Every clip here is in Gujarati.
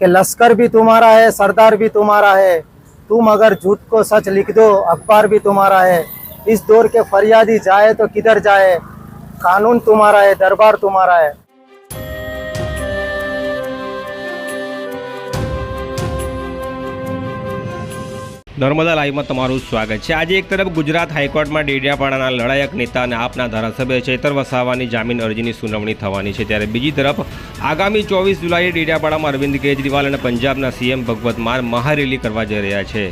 कि लश्कर भी तुम्हारा है, सरदार भी तुम्हारा है। तुम अगर झूठ को सच लिख दो, अखबार भी तुम्हारा है। इस दौर के फरियादी जाए तो किधर जाए? कानून तुम्हारा है, दरबार तुम्हारा है। નર્મદા લાઈવમાં તમારું સ્વાગત છે. આજે એક તરફ ગુજરાત હાઈકોર્ટમાં ડેડિયાપાડાના લડાયક નેતા અને આપના ધારાસભ્ય ચેતર વસાવાની જામીન અરજીની સુનાવણી થવાની છે. ત્યારે બીજી તરફ આગામી ચોવીસ જુલાઈએ ડેડિયાપાડામાં અરવિંદ કેજરીવાલ અને પંજાબના સીએમ ભગવત માન મહારેલી કરવા જઈ રહ્યા છે.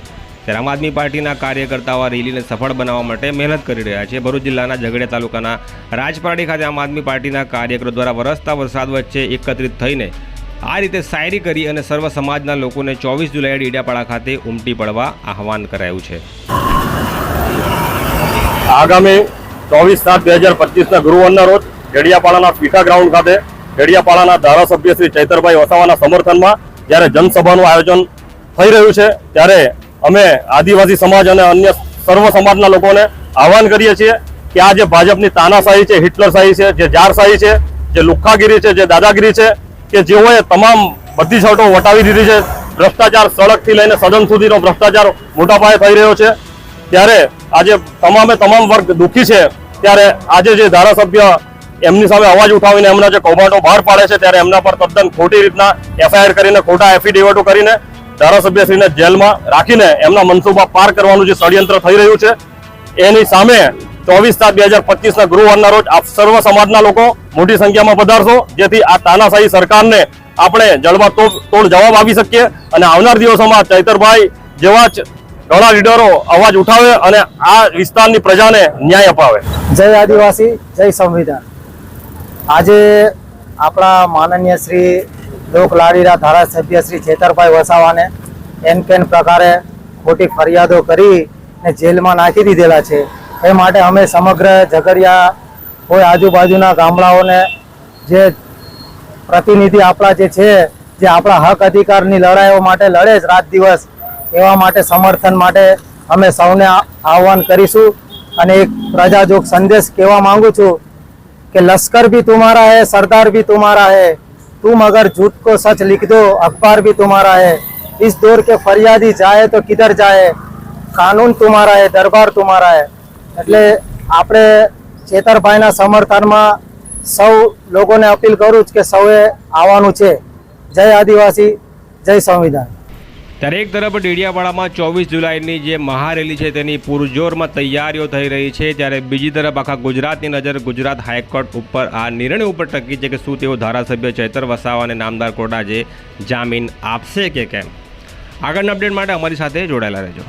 ત્યારે આમ આદમી પાર્ટીના કાર્યકર્તાઓ આ રેલીને સફળ બનાવવા માટે મહેનત કરી રહ્યા છે. ભરૂચ જિલ્લાના ઝઘડિયા તાલુકાના રાજપારડી ખાતે આમ આદમી પાર્ટીના કાર્યકરો દ્વારા વરસતા વરસાદ વચ્ચે એકત્રિત થઈને આ રીતે શાયરી કરી અને સર્વ સમાજના લોકોને ચોવીસ જુલાઈએ ડેડિયાપાડા ખાતે ઉમટી પડવા આહવાન કરાયું છે. આગામી ચોવીસ સાત બે હજાર પચીસના ગુરુવારના રોજ ડેડિયાપાડાના પીઠા ગ્રાઉન્ડ ખાતે ડેડિયાપાડાના ધારાસભ્ય શ્રી ચૈતરભાઈ વસાવાના સમર્થનમાં જ્યારે જનસભાનું આયોજન થઈ રહ્યું છે, ત્યારે અમે આદિવાસી સમાજ અને અન્ય સર્વ સમાજના લોકોને આહવાન કરીએ છીએ કે આ જે ભાજપની તાનાશાહી છે હિટલરશાહી છે, જે જારશાહી છે, જે લુખ્ખાગીરી છે, જે દાદાગીરી છે કે જેઓએ તમામ બધી શર્ટો વટાવી દીધી છે. ભ્રષ્ટાચાર સડકથી લઈને સદન સુધીનો ભ્રષ્ટાચાર મોટા પાયે થઈ રહ્યો છે. ત્યારે આજે તમામે તમામ વર્ગ દુઃખી છે. ત્યારે આજે જે ધારાસભ્ય એમની સામે અવાજ ઉઠાવીને એમના જે કૌભાંડો બહાર પાડે છે, ત્યારે એમના પર તદ્દન ખોટી રીતના એફઆઈઆર કરીને, ખોટા એફિડેવિટો કરીને ધારાસભ્યશ્રીને જેલમાં રાખીને એમના મનસુબા પાર કરવાનું જે ષડયંત્ર થઈ રહ્યું છે, એની સામે ચોવીસ સાત બે હજાર પચીસના ગુરુવારના રોજ આપ સર્વ સમાજના લોકો મોટી સંખ્યામાં પધારશો. જેથી આ તાનાશાહી સરકારને આપણે જળવા તોડ જવાબ આપી શકીએ અને આવનાર દિવસોમાં ચૈતરભાઈ જેવા જ ઘણા લીડરો અવાજ ઉઠાવે અને આ વિસ્તારની પ્રજાને ન્યાય અપાવે. જય આદિવાસી, જય સંવિધાન. આજે આપણા માનનીય શ્રી લોકલાડીના ધારાસભ્ય શ્રી છેતરભાઈ વસાવાને એન કેન પ્રકારે ખોટી ફરિયાદો કરી જેલમાં નાખી દીધેલા છે? એ માટે અમે સમગ્ર ઝઘડિયા હોય આજુબાજુના ગામડાઓને જે પ્રતિનિધિ આપણા જે છે જે આપણા હક અધિકારની લડાઈઓ માટે લડે છે રાત દિવસ એવા માટે સમર્થન માટે અમે સૌને આ- આહવાન કરીશું અને એક પ્રજાજોગ સંદેશ કહેવા માંગુ છું कि लश्कर भी तुम्हारा है सरदार भी तुम्हारा है तुम अगर झूठ को सच लिख दो अखबार भी तुम्हारा है इस दौर के फरियादी जाए तो किधर जाए कानून तुम्हारा है दरबार तुम्हारा है એટલે આપણે ચેતરભાઈના સમર્થનમાં સૌ લોકોને અપીલ કરું છું કે સૌએ આવવાનું છે. જય આદિવાસી, જય સંવિધાન. ત્યારે તરફ ડેડિયાપાડામાં ચોવીસ જુલાઈની જે મહારેલી છે તેની પૂરજોરમાં તૈયારીઓ થઈ રહી છે. ત્યારે બીજી તરફ આખા ગુજરાતની નજર ગુજરાત હાઈકોર્ટ ઉપર આ નિર્ણય ઉપર ટકી છે કે શું તેઓ ધારાસભ્ય ચૈતર વસાવા અને નામદાર કોટા જે જામીન આપશે કે કેમ? આગળના અપડેટ માટે અમારી સાથે જોડાયેલા રહેજો.